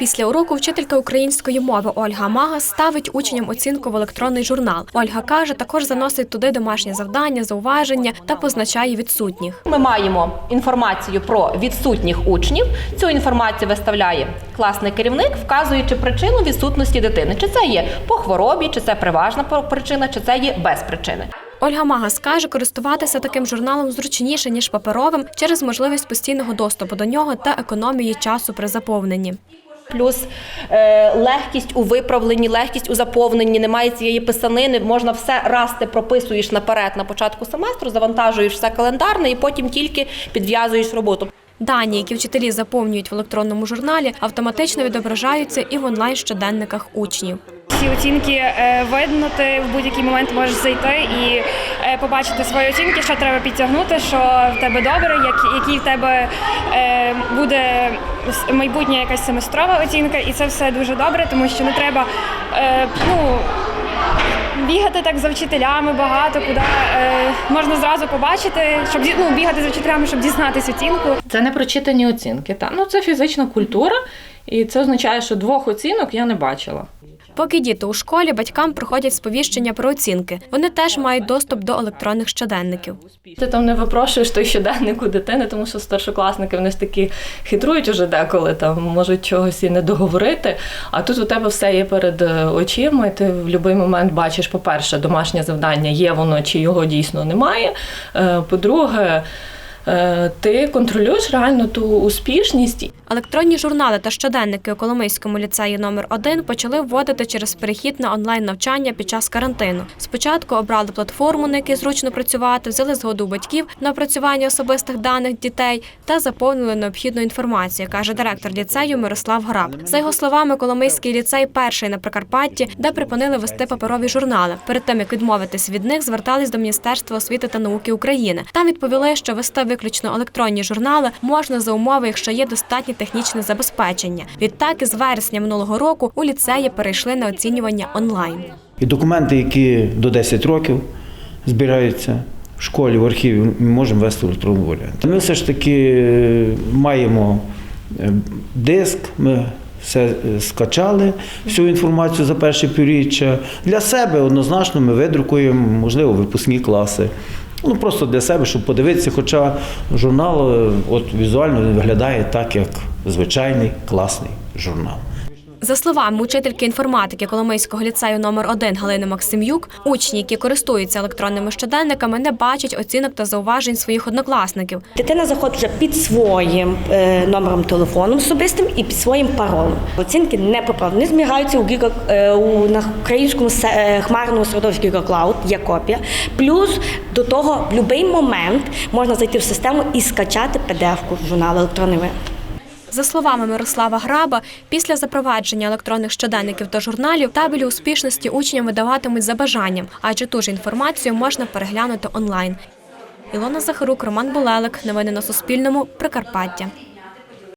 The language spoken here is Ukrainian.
Після уроку вчителька української мови Ольга Мага ставить учням оцінку в електронний журнал. Ольга каже, також заносить туди домашні завдання, зауваження та позначає відсутніх. Ми маємо інформацію про відсутніх учнів. Цю інформацію виставляє класний керівник, вказуючи причину відсутності дитини. Чи це є по хворобі, чи це приважна причина, чи це є без причини. Ольга Магас каже, користуватися таким журналом зручніше ніж паперовим через можливість постійного доступу до нього та економії часу при заповненні. Плюс е, легкість у виправленні, легкість у заповненні, немає цієї писанини. Можна все раз ти прописуєш наперед на початку семестру, завантажуєш все календарне і потім тільки підв'язуєш роботу. Дані, які вчителі заповнюють в електронному журналі, автоматично відображаються і в онлайн щоденниках учнів. Ці оцінки е, видно, ти в будь-який момент можеш зайти і побачити свої оцінки, що треба підтягнути, що в тебе добре, як, який в тебе е, буде майбутня якась семестрова оцінка, і це все дуже добре, тому що не треба е, ну, бігати так за вчителями багато, куди е, можна зразу побачити, щоб ну, бігати за вчителями, щоб дізнатися оцінку. Це не прочитані оцінки. Та ну це фізична культура, і це означає, що двох оцінок я не бачила. Поки діти у школі, батькам проходять сповіщення про оцінки. Вони теж мають доступ до електронних щоденників. Ти там не випрошуєш той щоденник у дитини, тому що старшокласники вони ж такі хитрують уже деколи, там можуть чогось і не договорити. А тут у тебе все є перед е, очима, і ти в будь-який момент бачиш, по-перше, домашнє завдання є воно, чи його дійсно немає. Е, По-друге, ти контролюєш реально ту успішність Електронні журнали та щоденники у Коломийському ліцеї номер 1 почали вводити через перехід на онлайн навчання під час карантину. Спочатку обрали платформу, на якій зручно працювати, взяли згоду батьків на опрацювання особистих даних дітей та заповнили необхідну інформацію, каже директор ліцею Мирослав Граб. За його словами, Коломийський ліцей перший на Прикарпатті, де припинили вести паперові журнали. Перед тим як відмовитись від них, звертались до Міністерства освіти та науки України. Там відповіли, що вести виключно електронні журнали можна за умови, якщо є достатнє технічне забезпечення. Відтак, із вересня минулого року у ліцеї перейшли на оцінювання онлайн. І документи, які до 10 років збираються в школі, в архіві, ми можемо вести в електронному варіанті. Ми все ж таки е, маємо е, диск, ми все е, скачали, всю інформацію за перше півріччя. Для себе однозначно ми видрукуємо, можливо, випускні класи. Ну просто для себе, щоб подивитися, хоча журнал е, от візуально він виглядає так, як звичайний класний журнал. За словами учительки інформатики Коломийського ліцею номер 1 Галини Максим'юк, учні, які користуються електронними щоденниками, не бачать оцінок та зауважень своїх однокласників. Дитина заходить вже під своїм е, номером телефону особистим і під своїм паролем. Оцінки не поправлені, не зберігаються у, Giga, е, у на українському е, хмарному середовищі Cloud, є копія. Плюс до того в будь-який момент можна зайти в систему і скачати PDF-ку журналу електронний варіант. За словами Мирослава Граба, після запровадження електронних щоденників та журналів табелі успішності учням видаватимуть за бажанням, адже ту ж інформацію можна переглянути онлайн. Ілона Захарук, Роман Булелик. Новини на Суспільному. Прикарпаття.